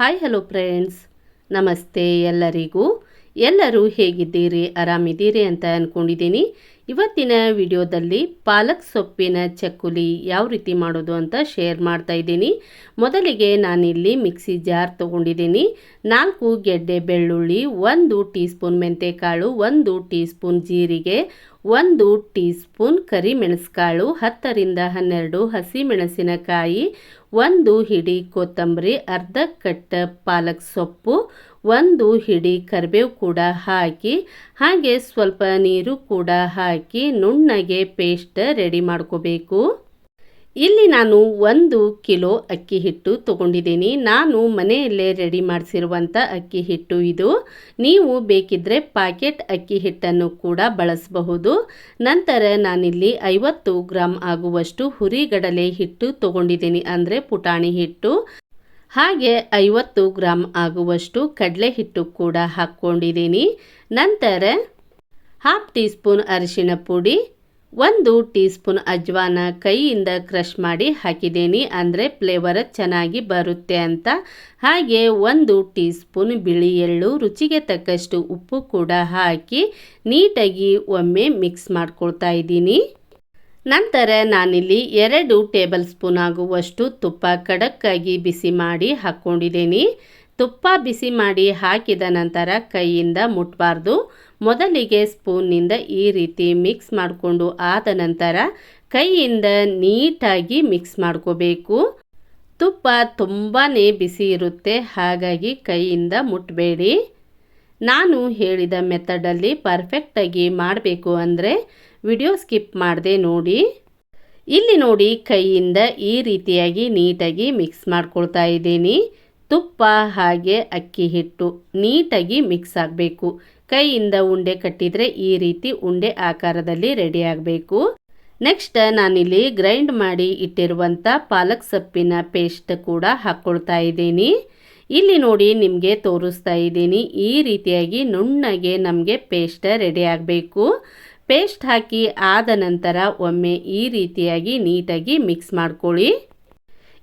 Hi hello friends ನಮಸ್ತೆ ಎಲ್ಲರಿಗೂ. ಎಲ್ಲರೂ ಹೇಗಿದ್ದೀರಿ? ಆರಾಮಿದ್ದೀರಿ ಅಂತ ಅಂದ್ಕೊಂಡಿದ್ದೀನಿ ಇವತ್ತಿನ ವಿಡಿಯೋದಲ್ಲಿ ಪಾಲಕ್ ಸೊಪ್ಪಿನ ಚಕ್ಕುಲಿ ಯಾವ ರೀತಿ ಮಾಡೋದು ಅಂತ ಶೇರ್ ಮಾಡ್ತಾ ಇದ್ದೀನಿ. ಮೊದಲಿಗೆ ನಾನಿಲ್ಲಿ ಮಿಕ್ಸಿ ಜಾರ್ ತೊಗೊಂಡಿದ್ದೀನಿ. ನಾಲ್ಕು ಗೆಡ್ಡೆ ಬೆಳ್ಳುಳ್ಳಿ, ಒಂದು ಟೀ ಸ್ಪೂನ್ ಮೆಂತೆಕಾಳು, ಒಂದು ಟೀ ಸ್ಪೂನ್ ಜೀರಿಗೆ ಒಂದು ಟೀ ಸ್ಪೂನ್ ಕರಿಮೆಣಸುಕಾಳು, ಹತ್ತರಿಂದ ಹನ್ನೆರಡು ಹಸಿಮೆಣಸಿನಕಾಯಿ, ಒಂದು ಹಿಡಿ ಕೊತ್ತಂಬರಿ, ಅರ್ಧ ಕಟ್ಟ ಪಾಲಕ್ ಸೊಪ್ಪು, ಒಂದು ಹಿಡಿ ಕರಿಬೇವು ಕೂಡ ಹಾಕಿ, ಹಾಗೆ ಸ್ವಲ್ಪ ನೀರು ಕೂಡ ಹಾಕಿ ನುಣ್ಣಗೆ ಪೇಸ್ಟ್ ರೆಡಿ ಮಾಡ್ಕೋಬೇಕು. ಇಲ್ಲಿ ನಾನು ಒಂದು ಕಿಲೋ ಅಕ್ಕಿ ಹಿಟ್ಟು ತೊಗೊಂಡಿದ್ದೀನಿ. ನಾನು ಮನೆಯಲ್ಲೇ ರೆಡಿ ಮಾಡಿಸಿರುವಂಥ ಅಕ್ಕಿ ಹಿಟ್ಟು ಇದು. ನೀವು ಬೇಕಿದ್ದರೆ ಪ್ಯಾಕೆಟ್ ಅಕ್ಕಿ ಹಿಟ್ಟನ್ನು ಕೂಡ ಬಳಸಬಹುದು. ನಂತರ ನಾನಿಲ್ಲಿ ಐವತ್ತು ಗ್ರಾಮ್ ಆಗುವಷ್ಟು ಹುರಿಗಡಲೆ ಹಿಟ್ಟು ತೊಗೊಂಡಿದ್ದೀನಿ ಅಂದರೆ ಪುಟಾಣಿ ಹಿಟ್ಟು. ಹಾಗೆ ಐವತ್ತು ಗ್ರಾಮ್ ಆಗುವಷ್ಟು ಕಡಲೆ ಹಿಟ್ಟು ಕೂಡ ಹಾಕ್ಕೊಂಡಿದ್ದೀನಿ. ನಂತರ ಹಾಫ್ ಟೀ ಸ್ಪೂನ್ ಅರಿಶಿಣ ಪುಡಿ ಒಂದು ಟೀ ಸ್ಪೂನ್ ಅಜ್ವಾನ ಕೈಯಿಂದ ಕ್ರಷ್ ಮಾಡಿ ಹಾಕಿದ್ದೀನಿ, ಅಂದರೆ ಫ್ಲೇವರ್ ಚೆನ್ನಾಗಿ ಬರುತ್ತೆ ಅಂತ. ಹಾಗೆ ಒಂದು ಟೀ ಸ್ಪೂನ್ ಬಿಳಿ ಎಳ್ಳು, ರುಚಿಗೆ ತಕ್ಕಷ್ಟು ಉಪ್ಪು ಕೂಡ ಹಾಕಿ ನೀಟಾಗಿ ಒಮ್ಮೆ ಮಿಕ್ಸ್ ಮಾಡ್ಕೊಳ್ತಾ ಇದ್ದೀನಿ. ನಂತರ ನಾನಿಲ್ಲಿ ಎರಡು ಟೇಬಲ್ ಸ್ಪೂನ್ ಆಗುವಷ್ಟು ತುಪ್ಪ ಖಡಕ್ಕಾಗಿ ಬಿಸಿ ಮಾಡಿ ಹಾಕ್ಕೊಂಡಿದ್ದೀನಿ ತುಪ್ಪ ಬಿಸಿ ಮಾಡಿ ಹಾಕಿದ ನಂತರ ಕೈಯಿಂದ ಮುಟ್ಟಬಾರ್ದು ಮೊದಲಿಗೆ ಸ್ಪೂನ್ನಿಂದ ಈ ರೀತಿ ಮಿಕ್ಸ್ ಮಾಡಿಕೊಂಡು ಆದ ನಂತರ ಕೈಯಿಂದ ನೀಟಾಗಿ ಮಿಕ್ಸ್ ಮಾಡ್ಕೋಬೇಕು. ತುಪ್ಪ ತುಂಬಾ ಬಿಸಿ ಇರುತ್ತೆ, ಹಾಗಾಗಿ ಕೈಯಿಂದ ಮುಟ್ಟಬೇಡಿ ನಾನು ಹೇಳಿದ ಮೆಥಡಲ್ಲಿ ಪರ್ಫೆಕ್ಟಾಗಿ ಮಾಡಬೇಕು ಅಂದರೆ ವಿಡಿಯೋ ಸ್ಕಿಪ್ ಮಾಡಿದೆ ನೋಡಿ. ಇಲ್ಲಿ ನೋಡಿ ಕೈಯಿಂದ ಈ ರೀತಿಯಾಗಿ ನೀಟಾಗಿ ಮಿಕ್ಸ್ ಮಾಡ್ಕೊಳ್ತಾ ಇದ್ದೀನಿ. ತುಪ್ಪ, ಹಾಗೆ ಅಕ್ಕಿ ಹಿಟ್ಟು ನೀಟಾಗಿ ಮಿಕ್ಸ್ ಆಗಬೇಕು. ಕೈಯಿಂದ ಉಂಡೆ ಕಟ್ಟಿದರೆ ಈ ರೀತಿ ಉಂಡೆ ಆಕಾರದಲ್ಲಿ ರೆಡಿ ಆಗಬೇಕು. ನೆಕ್ಸ್ಟ್ ನಾನಿಲ್ಲಿ ಗ್ರೈಂಡ್ ಮಾಡಿ ಇಟ್ಟಿರುವಂಥ ಪಾಲಕ್ ಸೊಪ್ಪಿನ ಪೇಸ್ಟ್ ಕೂಡ ಹಾಕ್ಕೊಳ್ತಾ ಇದ್ದೀನಿ. ಇಲ್ಲಿ ನೋಡಿ ನಿಮಗೆ ತೋರಿಸ್ತಾ ಇದ್ದೀನಿ, ಈ ರೀತಿಯಾಗಿ ನುಣ್ಣಗೆ ನಮಗೆ ಪೇಸ್ಟ್ ರೆಡಿ ಆಗಬೇಕು. ಪೇಸ್ಟ್ ಹಾಕಿ ಆದ ನಂತರ ಒಮ್ಮೆ ಈ ರೀತಿಯಾಗಿ ನೀಟಾಗಿ ಮಿಕ್ಸ್ ಮಾಡ್ಕೊಳ್ಳಿ.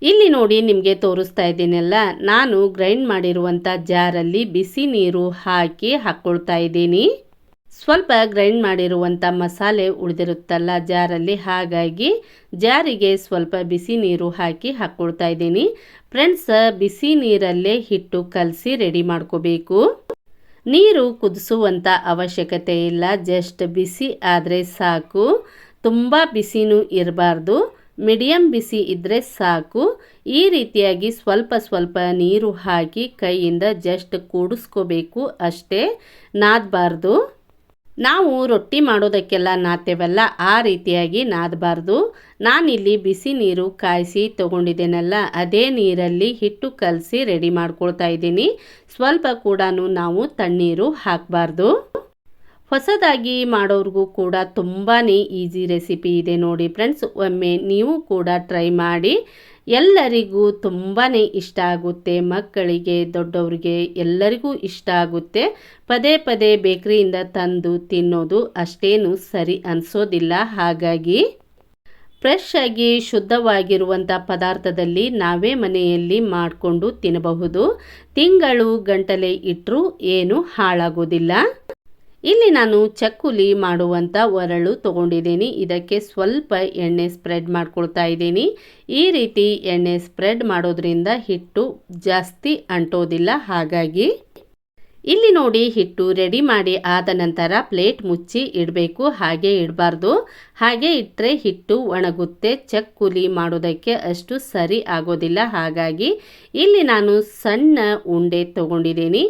ಇಲ್ಲಿ ನೋಡಿ ನಿಮಗೆ ತೋರಿಸ್ತಾ ಇದ್ದೀನಲ್ಲ, ನಾನು ಗ್ರೈಂಡ್ ಮಾಡಿರುವಂಥ ಜಾರಲ್ಲಿ ಬಿಸಿ ನೀರು ಹಾಕಿ ಹಾಕ್ಕೊಳ್ತಾ ಇದ್ದೀನಿ. ಸ್ವಲ್ಪ ಗ್ರೈಂಡ್ ಮಾಡಿರುವಂಥ ಮಸಾಲೆ ಉಳಿದಿರುತ್ತಲ್ಲ ಜಾರಲ್ಲಿ, ಹಾಗಾಗಿ ಜಾರಿಗೆ ಸ್ವಲ್ಪ ಬಿಸಿ ನೀರು ಹಾಕಿ ಹಾಕ್ಕೊಳ್ತಾ ಇದ್ದೀನಿ. ಫ್ರೆಂಡ್ಸ್ ಬಿಸಿ ನೀರಲ್ಲೇ ಹಿಟ್ಟು ಕಲಸಿ ರೆಡಿ ಮಾಡ್ಕೋಬೇಕು. ನೀರು ಕುದಿಸುವಂಥ ಅವಶ್ಯಕತೆ ಇಲ್ಲ ಜಸ್ಟ್ ಬಿಸಿ ಆದರೆ ಸಾಕು. ತುಂಬ ಬಿಸಿನೂ ಇರಬಾರ್ದು. ಮೀಡಿಯಮ್ ಬಿಸಿ ಇದ್ದರೆ ಸಾಕು. ಈ ರೀತಿಯಾಗಿ ಸ್ವಲ್ಪ ಸ್ವಲ್ಪ ನೀರು ಹಾಕಿ ಕೈಯಿಂದ ಜಸ್ಟ್ ಕೂಡಿಸ್ಕೋಬೇಕು ಅಷ್ಟೇ. ನಾದಬಾರ್ದು. ನಾವು ರೊಟ್ಟಿ ಮಾಡೋದಕ್ಕೆಲ್ಲ ನಾತೇವಲ್ಲ ಆ ರೀತಿಯಾಗಿ ನಾದಬಾರ್ದು. ನಾನಿಲ್ಲಿ ಬಿಸಿ ನೀರು ಕಾಯಿಸಿ ತೊಗೊಂಡಿದ್ದೇನಲ್ಲ, ಅದೇ ನೀರಲ್ಲಿ ಹಿಟ್ಟು ಕಲಸಿ ರೆಡಿ ಮಾಡ್ಕೊಳ್ತಾ ಇದ್ದೀನಿ. ಸ್ವಲ್ಪ ಕೂಡ ನಾವು ತಣ್ಣೀರು ಹಾಕಬಾರ್ದು. ಹೊಸದಾಗಿ ಮಾಡೋರಿಗೂ ಕೂಡ ತುಂಬಾ ಈಸಿ ರೆಸಿಪಿ ಇದೆ ನೋಡಿ ಫ್ರೆಂಡ್ಸ್. ಒಮ್ಮೆ ನೀವು ಕೂಡ ಟ್ರೈ ಮಾಡಿ. ಎಲ್ಲರಿಗೂ ತುಂಬಾ ಇಷ್ಟ ಆಗುತ್ತೆ. ಮಕ್ಕಳಿಗೆ, ದೊಡ್ಡವರಿಗೆ ಎಲ್ಲರಿಗೂ ಇಷ್ಟ ಆಗುತ್ತೆ. ಪದೇ ಪದೇ ಬೇಕ್ರಿಯಿಂದ ತಂದು ತಿನ್ನೋದು ಅಷ್ಟೇನು ಸರಿ ಅನಿಸೋದಿಲ್ಲ. ಹಾಗಾಗಿ ಫ್ರೆಶ್ ಆಗಿ ಶುದ್ಧವಾಗಿರುವಂಥ ಪದಾರ್ಥದಲ್ಲಿ ನಾವೇ ಮನೆಯಲ್ಲಿ ಮಾಡಿಕೊಂಡು ತಿನ್ನಬಹುದು. ತಿಂಗಳು ಗಂಟಲೆ ಇಟ್ಟರೂ ಏನು ಹಾಳಾಗೋದಿಲ್ಲ. ಇಲ್ಲಿ ನಾನು ಚಕ್ಕುಲಿ ಮಾಡುವಂಥ ಒರಳು ತೊಗೊಂಡಿದ್ದೀನಿ. ಇದಕ್ಕೆ ಸ್ವಲ್ಪ ಎಣ್ಣೆ ಸ್ಪ್ರೆಡ್ ಮಾಡ್ಕೊಳ್ತಾ ಇದ್ದೀನಿ. ಈ ರೀತಿ ಎಣ್ಣೆ ಸ್ಪ್ರೆಡ್ ಮಾಡೋದ್ರಿಂದ ಹಿಟ್ಟು ಜಾಸ್ತಿ ಅಂಟೋದಿಲ್ಲ. ಹಾಗಾಗಿ ಇಲ್ಲಿ ನೋಡಿ ಹಿಟ್ಟು ರೆಡಿ ಮಾಡಿ ಆದ ನಂತರ ಪ್ಲೇಟ್ ಮುಚ್ಚಿ ಇಡಬೇಕು. ಹಾಗೆ ಇಡಬಾರ್ದು. ಹಾಗೆ ಇಟ್ಟರೆ ಹಿಟ್ಟು ಒಣಗುತ್ತೆ. ಚಕ್ಕುಲಿ ಮಾಡೋದಕ್ಕೆ ಅಷ್ಟು ಸರಿ ಆಗೋದಿಲ್ಲ. ಹಾಗಾಗಿ ಇಲ್ಲಿ ನಾನು ಸಣ್ಣ ಉಂಡೆ ತಗೊಂಡಿದ್ದೀನಿ.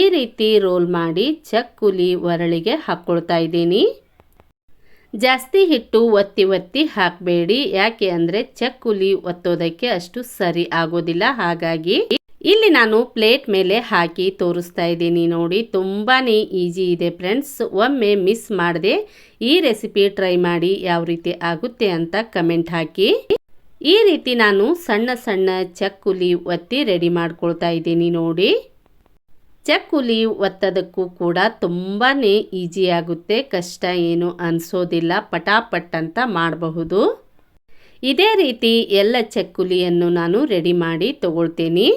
ಈ ರೀತಿ ರೋಲ್ ಮಾಡಿ ಚಕ್ಕುಲಿ ಒರಳಿಗೆ ಹಾಕ್ಕೊಳ್ತಾ ಇದ್ದೀನಿ. ಜಾಸ್ತಿ ಹಿಟ್ಟು ಒತ್ತಿ ಒತ್ತಿ ಹಾಕಬೇಡಿ. ಯಾಕೆ ಅಂದರೆ ಚಕ್ಕುಲಿ ಒತ್ತೋದಕ್ಕೆ ಅಷ್ಟು ಸರಿ ಆಗೋದಿಲ್ಲ. ಹಾಗಾಗಿ ಇಲ್ಲಿ ನಾನು ಪ್ಲೇಟ್ ಮೇಲೆ ಹಾಕಿ ತೋರಿಸ್ತಾ ಇದ್ದೀನಿ ನೋಡಿ ತುಂಬಾ ಈಜಿ ಇದೆ ಫ್ರೆಂಡ್ಸ್. ಒಮ್ಮೆ ಮಿಸ್ ಮಾಡದೆ ಈ ರೆಸಿಪಿ ಟ್ರೈ ಮಾಡಿ ಯಾವ ರೀತಿ ಆಗುತ್ತೆ ಅಂತ ಕಮೆಂಟ್ ಹಾಕಿ. ಈ ರೀತಿ ನಾನು ಸಣ್ಣ ಸಣ್ಣ ಚಕ್ಕುಲಿ ಒತ್ತಿ ರೆಡಿ ಮಾಡ್ಕೊಳ್ತಾ ಇದ್ದೀನಿ ನೋಡಿ. ಚಕ್ಕುಲಿ ಒತ್ತೋದಕ್ಕೂ ಕೂಡ ತುಂಬಾ ಈಜಿ ಆಗುತ್ತೆ, ಕಷ್ಟ ಏನು ಅನಿಸೋದಿಲ್ಲ, ಪಟಾಪಟ್ ಅಂತ ಮಾಡಬಹುದು. ಇದೇ ರೀತಿ ಎಲ್ಲ ಚಕ್ಕುಲಿಯನ್ನು ನಾನು ರೆಡಿ ಮಾಡಿ ತಗೊಳ್ತೀನಿ.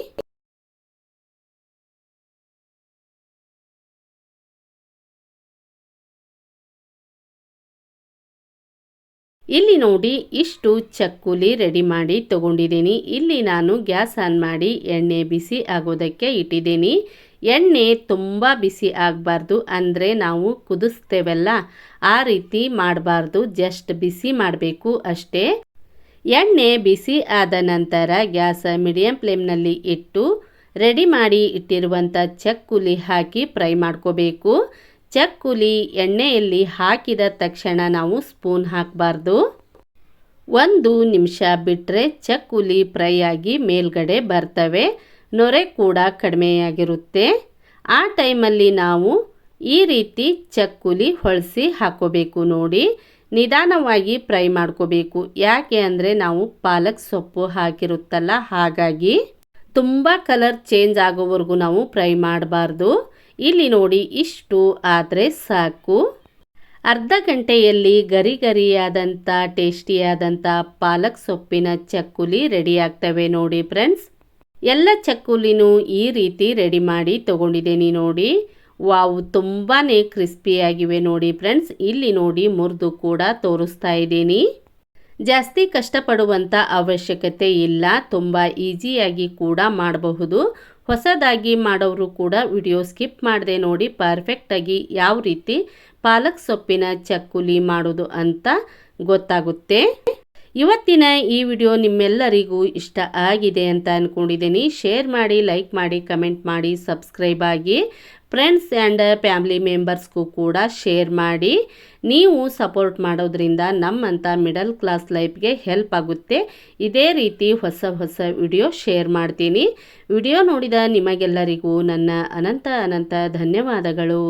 ಇಲ್ಲಿ ನೋಡಿ, ಇಷ್ಟು ಚಕ್ಕುಲಿ ರೆಡಿ ಮಾಡಿ ತಗೊಂಡಿದ್ದೀನಿ. ಇಲ್ಲಿ ನಾನು ಗ್ಯಾಸ್ ಆನ್ ಮಾಡಿ ಎಣ್ಣೆ ಬಿಸಿ ಆಗೋದಕ್ಕೆ ಇಟ್ಟಿದ್ದೀನಿ. ಎಣ್ಣೆ ತುಂಬ ಬಿಸಿ ಆಗಬಾರ್ದು, ಅಂದರೆ ನಾವು ಕುದಿಸ್ತೇವಲ್ಲ, ಆ ರೀತಿ ಮಾಡಬಾರ್ದು, ಜಸ್ಟ್ ಬಿಸಿ ಮಾಡಬೇಕು ಅಷ್ಟೇ. ಎಣ್ಣೆ ಬಿಸಿ ಆದ ನಂತರ ಗ್ಯಾಸ್ ಮೀಡಿಯಂ ಫ್ಲೇಮ್ನಲ್ಲಿ ಇಟ್ಟು ರೆಡಿ ಮಾಡಿ ಇಟ್ಟಿರುವಂಥ ಚಕ್ಕುಲಿ ಹಾಕಿ ಫ್ರೈ ಮಾಡ್ಕೋಬೇಕು. ಚಕ್ಕುಲಿ ಎಣ್ಣೆಯಲ್ಲಿ ಹಾಕಿದ ತಕ್ಷಣ ನಾವು ಸ್ಪೂನ್ ಹಾಕಬಾರ್ದು. ಒಂದು ನಿಮಿಷ ಬಿಟ್ಟರೆ ಚಕ್ಕುಲಿ ಫ್ರೈ ಆಗಿ ಮೇಲ್ಗಡೆ ಬರ್ತವೆ. ನೊರೆ ಕೂಡ ಕಡಿಮೆಯಾಗಿರುತ್ತೆ. ಆ ಟೈಮಲ್ಲಿ ನಾವು ಈ ರೀತಿ ಚಕ್ಕುಲಿ ಹೊಳಸಿ ಹಾಕೋಬೇಕು ನೋಡಿ. ನಿಧಾನವಾಗಿ ಫ್ರೈ ಮಾಡ್ಕೋಬೇಕು. ಯಾಕೆ ಅಂದರೆ ನಾವು ಪಾಲಕ್ ಸೊಪ್ಪು ಹಾಕಿರುತ್ತಲ್ಲ ಹಾಗಾಗಿ. ತುಂಬ ಕಲರ್ ಚೇಂಜ್ ಆಗೋವರೆಗೂ ನಾವು ಫ್ರೈ ಮಾಡಬಾರ್ದು. ಇಲ್ಲಿ ನೋಡಿ ಇಷ್ಟು ಆದರೆ ಸಾಕು. ಅರ್ಧ ಗಂಟೆಯಲ್ಲಿ ಗರಿ ಗರಿಯಾದಂಥ ಟೇಸ್ಟಿಯಾದಂಥ ಪಾಲಕ್ ಸೊಪ್ಪಿನ ಚಕ್ಕುಲಿ ರೆಡಿ ಆಗ್ತವೆ ನೋಡಿ ಫ್ರೆಂಡ್ಸ್. ಎಲ್ಲ ಚಕ್ಕುಲಿನೂ ಈ ರೀತಿ ರೆಡಿ ಮಾಡಿ ತೊಗೊಂಡಿದ್ದೀನಿ ನೋಡಿ. ವಾವು ತುಂಬಾ ಕ್ರಿಸ್ಪಿಯಾಗಿವೆ ನೋಡಿ ಫ್ರೆಂಡ್ಸ್. ಇಲ್ಲಿ ನೋಡಿ ಮುರಿದು ಕೂಡ ತೋರಿಸ್ತಾ ಇದ್ದೀನಿ. ಜಾಸ್ತಿ ಕಷ್ಟಪಡುವಂಥ ಅವಶ್ಯಕತೆ ಇಲ್ಲ. ತುಂಬ ಈಸಿಯಾಗಿ ಕೂಡ ಮಾಡಬಹುದು. ಹೊಸದಾಗಿ ಮಾಡೋರು ಕೂಡ ವಿಡಿಯೋ ಸ್ಕಿಪ್ ಮಾಡದೆ ನೋಡಿ ಪರ್ಫೆಕ್ಟಾಗಿ ಯಾವ ರೀತಿ ಪಾಲಕ್ ಸೊಪ್ಪಿನ ಚಕ್ಕುಲಿ ಮಾಡೋದು ಅಂತ ಗೊತ್ತಾಗುತ್ತೆ. ಇವತ್ತಿನ ಈ ವಿಡಿಯೋ ನಿಮ್ಮೆಲ್ಲರಿಗೂ ಇಷ್ಟ ಆಗಿದೆ ಅಂತ ಅಂದ್ಕೊಂಡಿದ್ದೀನಿ ಶೇರ್ ಮಾಡಿ ಲೈಕ್ ಮಾಡಿ ಕಮೆಂಟ್ ಮಾಡಿ ಸಬ್ಸ್ಕ್ರೈಬ್ ಆಗಿ ಫ್ರೆಂಡ್ಸ್ ಆ್ಯಂಡ್ ಫ್ಯಾಮ್ಲಿ ಮೆಂಬರ್ಸ್ಗೂ ಕೂಡ ಶೇರ್ ಮಾಡಿ. ನೀವು ಸಪೋರ್ಟ್ ಮಾಡೋದ್ರಿಂದ ನಮ್ಮಂಥ ಮಿಡಲ್ ಕ್ಲಾಸ್ ಲೈಫ್ಗೆ ಹೆಲ್ಪ್ ಆಗುತ್ತೆ. ಇದೇ ರೀತಿ ಹೊಸ ಹೊಸ ವಿಡಿಯೋ ಶೇರ್ ಮಾಡ್ತೀನಿ. ವಿಡಿಯೋ ನೋಡಿದ ನಿಮಗೆಲ್ಲರಿಗೂ ನನ್ನ ಅನಂತ ಅನಂತ ಧನ್ಯವಾದಗಳು.